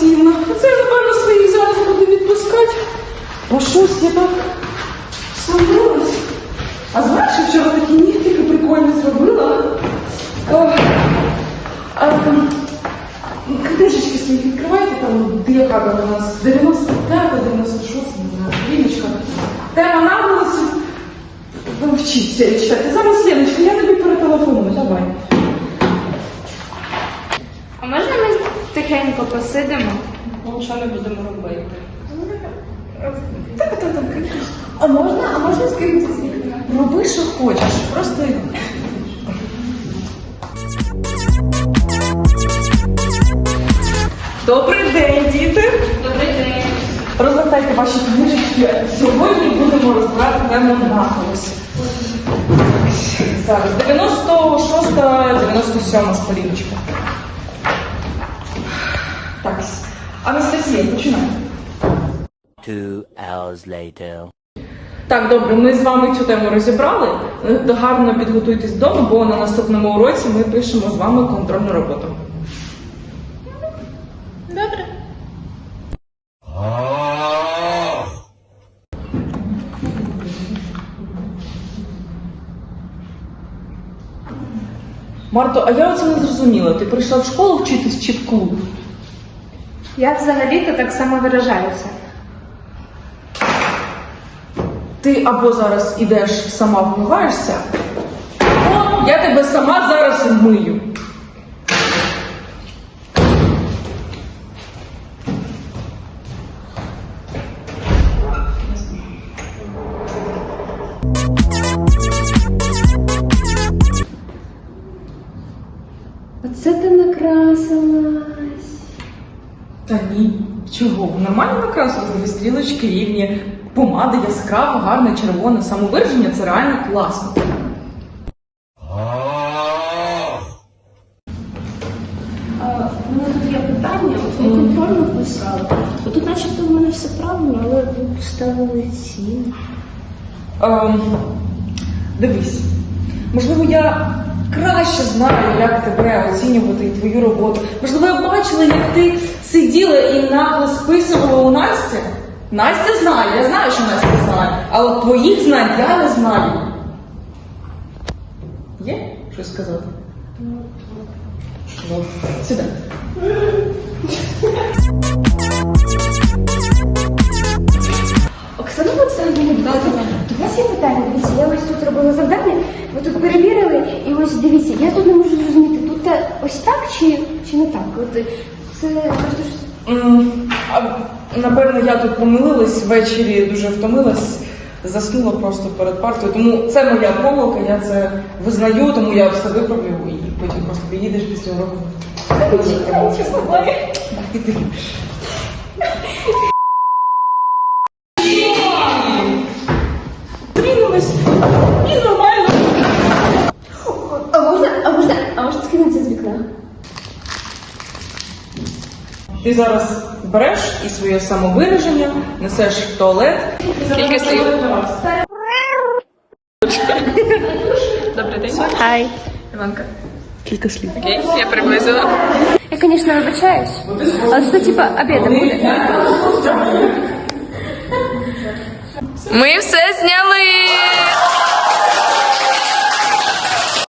Олексіївна, це я напевно свої зараз буду відпускати, бо щось я так сумнилась. А знаєш, вчора такі нігтики прикольно зробила. О, а, там, Книжечки свої відкривайте, там яка там у нас 95, 96, не знаю, Ліночка. Тема наголосу. Вчіться читати. Зараз Леночка, я тобі перетелефоную, давай. Можна ми тихенько посидимо? Нічого не будемо робити. Так, так, так. А можна, а можна скинути з вікна? Роби, що хочеш, просто Добрий день, діти! Добрий день. Розвертайте ваші книжечки. Сьогодні будемо розбирати тему наголос. Зараз 96 97 сторіночка. Так. Анастасія, починай. Two hours later. Так, добре, ми з вами цю тему розібрали. Е, Гарно підготуйтесь вдома, бо на наступному уроці ми пишемо з вами контрольну роботу. Добре. Марто, а я оце не зрозуміла. Ти прийшла в школу вчитись чи в клуб? Я взагалі-то так само виражаюся. Ти або зараз ідеш сама вмиваєшся, або я тебе сама зараз вмию. Та ні, чого? Нормально накрасила тобі стрілочки рівні, помада яскрава, гарна, червона, самовираження це реально класно. У мене тут є питання, от ви контрольно писали. Тут начебто в мене все правильно, але ви поставили ці. Ем, дивись, можливо, я краще знаю, як тебе оцінювати і твою роботу. Можливо, я бачила, як ти сиділа і нагло списувала у Насті. Настя знає, я знаю, що Настя знає, а от твоїх знань я не знаю. Є щось сказати? Ну, сюди. Оксана Олександрівна, до вас є питання. Дивіться, я ось тут робила завдання, ви тут перевірили, і ось дивіться, я тут не можу зрозуміти, тут ось так чи, чи не так? От це Напевно, я тут помилилась ввечері, дуже втомилась, заснула просто перед партою. Тому це моя помилка, я це визнаю, тому я все виправлю і потім просто приїдеш після уроку. Нормально. А можна, а з вікна? Ти зараз береш і своє самовираження несеш в туалет. Скільки слів? Добрий день. Хай. Іванка. Кілька слів. Окей, я приблизила. Я, звісно, вибачаюсь, але це типа обіда буде. Ми все зняли.